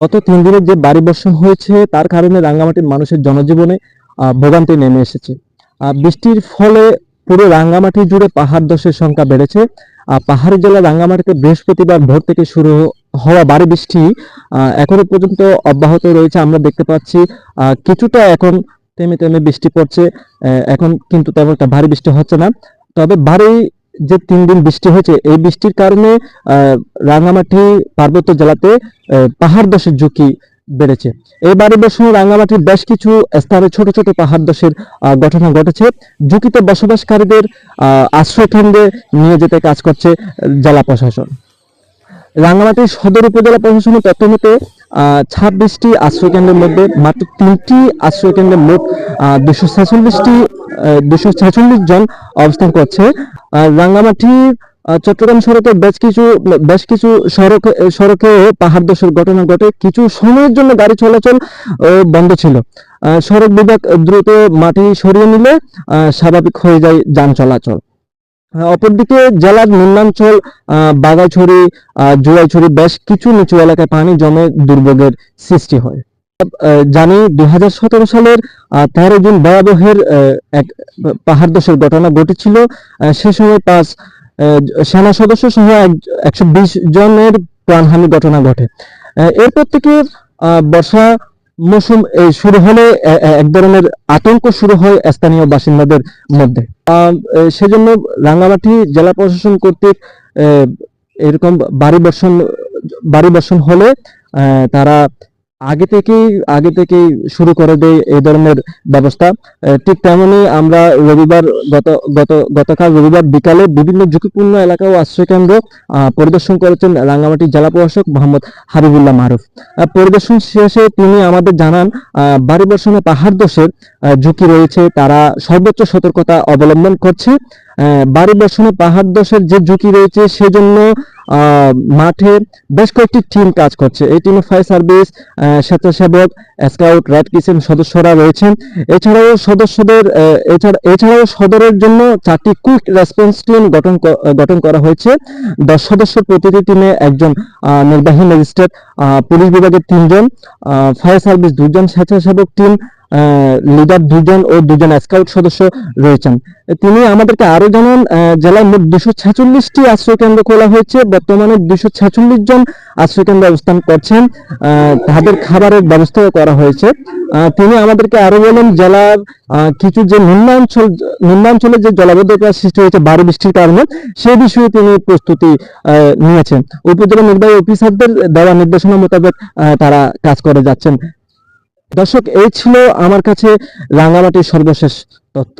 গত তিন দিনের যে বাড়ি বর্ষণ হয়েছে, তার কারণে রাঙ্গামাটির মানুষের জনজীবনে ভোগান্তি নেমে এসেছে। বৃষ্টির ফলে পুরো রাঙ্গামাটি জুড়ে পাহাড় দশের সংখ্যা বেড়েছে। পাহাড়ি জেলা রাঙ্গামাটিতে বৃহস্পতিবার ভোর থেকে শুরু হওয়া বাড়ি বৃষ্টি এখনও পর্যন্ত অব্যাহত রয়েছে। আমরা দেখতে পাচ্ছি কিছুটা এখন থেমে থেমে বৃষ্টি পড়ছে। এখন কিন্তু তেমন একটা ভারী বৃষ্টি হচ্ছে না। তবে ভারী যে তিন দিন বৃষ্টি হয়েছে এই বৃষ্টির কারণে আহ, রাঙ্গামাটি পার্বত্য জেলাতে পাহাড় দশের ঝুঁকি বেড়েছে। এই বাড়ি বর্ষণে রাঙ্গামাটির বেশ কিছু স্থানে ছোট ছোট পাহাড় দশের ঘটনা ঘটেছে। ঝুঁকিতে বসবাসকারীদের আহ, আশ্রয় কেন্দ্রে নিয়ে যেতে কাজ করছে জেলা প্রশাসন। রাঙ্গামাটি সদর উপজেলা প্রশাসনের তথ্য মতে ছাব্বিশটি আশ্রয় কেন্দ্রের মধ্যে মাত্র তিনটি আশ্রয় কেন্দ্রে মোট দুশো ছেচল্লিশটি দুশো ছেচল্লিশ জন অবস্থান করছে। আর রাঙ্গামাটি চট্টগ্রাম সড়কে বেশ কিছু বেশ কিছু সড়ক সড়কে পাহাড় দশের ঘটনা ঘটে। কিছু সময়ের জন্য গাড়ি চলাচল বন্ধ ছিল। সড়ক বিভাগ দ্রুত মাটি সরিয়ে নিলে স্বাভাবিক হয়ে যায় যান চলাচল। অপরদিকে জেলার নিম্নাঞ্চল আহ, জুয়াইছড়ি বেশ কিছু নিচু এলাকায় পানি জমে দুর্ভোগের সৃষ্টি হয়। জানি দুই হাজার সতেরো সালের তেরো জুন ভয়াবহের এক পাহাড় দশের ঘটনা ঘটেছিল। সে সময় পাঁচ সেনা সদস্য সহ একশো বিশ জনের প্রাণহানি ঘটনা ঘটে। এরপর থেকে বর্ষা মৌসুম শুরু হলে এক ধরনের আতঙ্ক শুরু হয় স্থানীয় বাসিন্দাদের মধ্যে। সেজন্য রাঙ্গামাটি জেলা প্রশাসন কর্তৃক এরকম বাড়ি বর্ষণ বাড়ি বর্ষণ হলে তারা আগে থেকেই আগে থেকেই শুরু করে দেয় এই ধরনের ব্যবস্থা। ঠিক তেমনি আমরা রবিবার গত গত, গতকাল রবিবার বিকালে বিভিন্ন ঝুঁকিপূর্ণ এলাকা ও আশ্রয়কেন্দ্র পরিদর্শন করেছেন রাঙ্গামাটি জেলা প্রশাসক মোহাম্মদ হাবিবুল্লাহ মারুফ পরিদর্শন শেষে তিনি আমাদের জানান বাড়ি বর্ষণে পাহাড় দোষের ঝুঁকি রয়েছে, তারা সর্বোচ্চ সতর্কতা অবলম্বন করছে। বাড়ি বর্ষণে পাহাড় দোষের যে ঝুঁকি রয়েছে, সেজন্য মাঠে বেশ কয়েকটি টিম কাজ করছে। এই টিমে ফায়ার সার্ভিস স্বেচ্ছাসেবক স্কাউট রেড কিচেন সদস্যরা রয়েছেন। এছাড়াও সদস্যদের এছাড়া, এছাড়াও সদরের জন্য চারটি কুইক রেসপন্স টিম গঠন গঠন করা হয়েছে। দশ সদস্য প্রতিটি টিমে একজন নির্বাহী ম্যাজিস্ট্রেট পুলিশ বিভাগের তিনজন ফায়ার সার্ভিস দুজন স্বেচ্ছাসেবক টিম লিডার দুজন ও দুজন স্কাউট সদস্য রয়েছেন। তিনি আমাদেরকে আরও জানান জেলায় মোট দুশো ছেচল্লিশটি আশ্রয় কেন্দ্র খোলা হয়েছে। বর্তমানে দুশো ছেচল্লিশ জন আশ্রয় কেন্দ্রে অবস্থান করছেন। তাদের খাবারের ব্যবস্থাও করা হয়েছে। তিনি আমাদেরকে আরও বলেন, জেলার কিছু যে নিম্নাঞ্চল, নিম্নাঞ্চলে যে জলাবদ্ধতা সৃষ্টি হয়েছে বাড়ি বৃষ্টির কারণে সেই বিষয়ে তিনি প্রস্তুতি নিয়েছেন। উপজেলা নির্বাহী অফিসারদের দেওয়া নির্দেশনা মোতাবেক তারা কাজ করে যাচ্ছেন। দর্শক এই ছিল আমার কাছে রাঙামাটির সর্বশেষ তথ্য